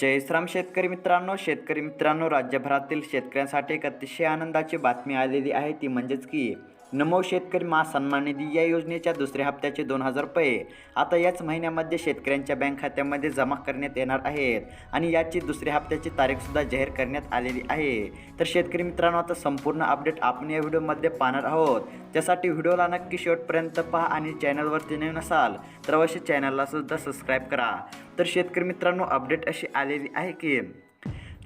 जयश्राम शेतकरी मित्रांनो शेतकरी मित्रांनो राज्यभरातील शेतकऱ्यांसाठी एक अतिशय आनंदाची बातमी आलेली आहे. ती म्हणजेच की नमो शेतकरी महासन्मान निधी या योजनेच्या दुसऱ्या हप्त्याचे दोन हजार रुपये. आता याच महिन्यामध्ये शेतकऱ्यांच्या बँक खात्यामध्ये जमा करण्यात येणार आहेत आणि याची दुसऱ्या हप्त्याची तारीखसुद्धा जाहीर करण्यात आलेली आहे. तर शेतकरी मित्रांनो आता संपूर्ण अपडेट आपण या व्हिडिओमध्ये पाहणार आहोत. त्यासाठी व्हिडिओला नक्की शेवटपर्यंत पहा आणि चॅनलवरती नवीन असाल तर अवश्य चॅनलला सुद्धा सबस्क्राईब करा. तर शेतकरी मित्रांनो अपडेट अशी आलेली आहे की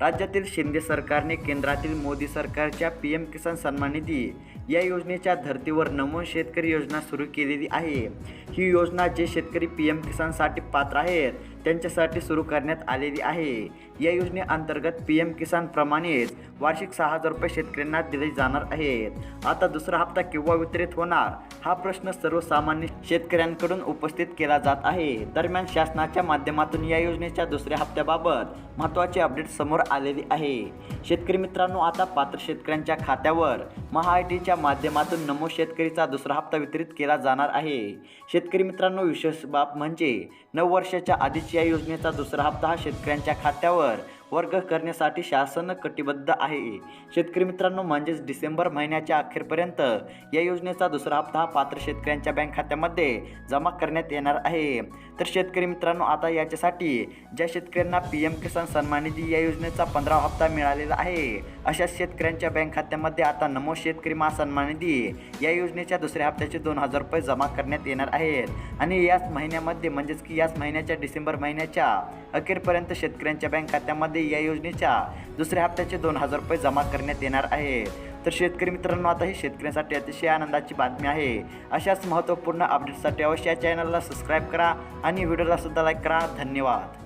राज्यातील शिंदे सरकारने केंद्रातील मोदी सरकारच्या पी एम किसान सन्मान निधी या योजनेच्या धर्तीवर नमो शेतकरी योजना सुरू केलेली आहे. ही योजना जे शेतकरी पी एम किसानसाठी पात्र आहेत त्यांच्यासाठी सुरू करण्यात आलेली आहे. या योजनेअंतर्गत पी एम किसानप्रमाणेच वार्षिक सहा हजार रुपये शेतकऱ्यांना दिले जाणार आहेत. आता दुसरा हप्ता केव्हा वितरित होणार? हा प्रश्न सर्वसामान्य शेतकऱ्यांकडून उपस्थित केला जात आहे. दरम्यान शासनाच्या माध्यमातून या योजनेच्या दुसऱ्या हप्त्याबाबत महत्त्वाचे अपडेट समोर आलेली आहे. शेतकरी मित्रांनो आता पात्र शेतकऱ्यांच्या खात्यावर महाआयटीच्या माध्यमातून नमो शेतकरीचा दुसरा हप्ता वितरित केला जाणार आहे. शेतकरी मित्रांनो विशेष बाब म्हणजे नऊ वर्षाच्या आधीच्या या योजनेचा दुसरा हप्ता हा शेतकऱ्यांच्या खात्यावर. वर्ग करण्यासाठी शासन कटिबद्ध आहे. शेतकरी मित्रांनो म्हणजेच डिसेंबर महिन्याच्या अखेरपर्यंत या योजनेचा दुसरा हप्ता हा पात्र शेतकऱ्यांच्या बँक खात्यामध्ये जमा करण्यात येणार आहे. तर शेतकरी मित्रांनो आता याच्यासाठी ज्या शेतकऱ्यांना पी एम किसान सन्मान निधी या योजनेचा पंधरा हप्ता मिळालेला आहे अशा शेतकऱ्यांच्या बँक खात्यामध्ये आता नमो शेतकरी महासन्मान निधी या योजनेच्या दुसऱ्या हप्त्याचे दोन हजार रुपये जमा करण्यात येणार आहेत. आणि याच महिन्यामध्ये म्हणजेच की याच महिन्याच्या डिसेंबर महिन्याच्या अखेरपर्यंत शेतकऱ्यांच्या बँक खात्यामध्ये या योजनेच्या दुसऱ्या हप्त्याचे दोन हजार रुपये जमा करण्यात येणार आहे. तर शेतकरी मित्रांनो आता ही शेतकऱ्यांसाठी अतिशय आनंदाची बातमी आहे. अशाच महत्त्वपूर्ण अपडेटसाठी अवश्य या चॅनलला सबस्क्राईब करा आणि व्हिडिओला सुद्धा लाईक करा. धन्यवाद.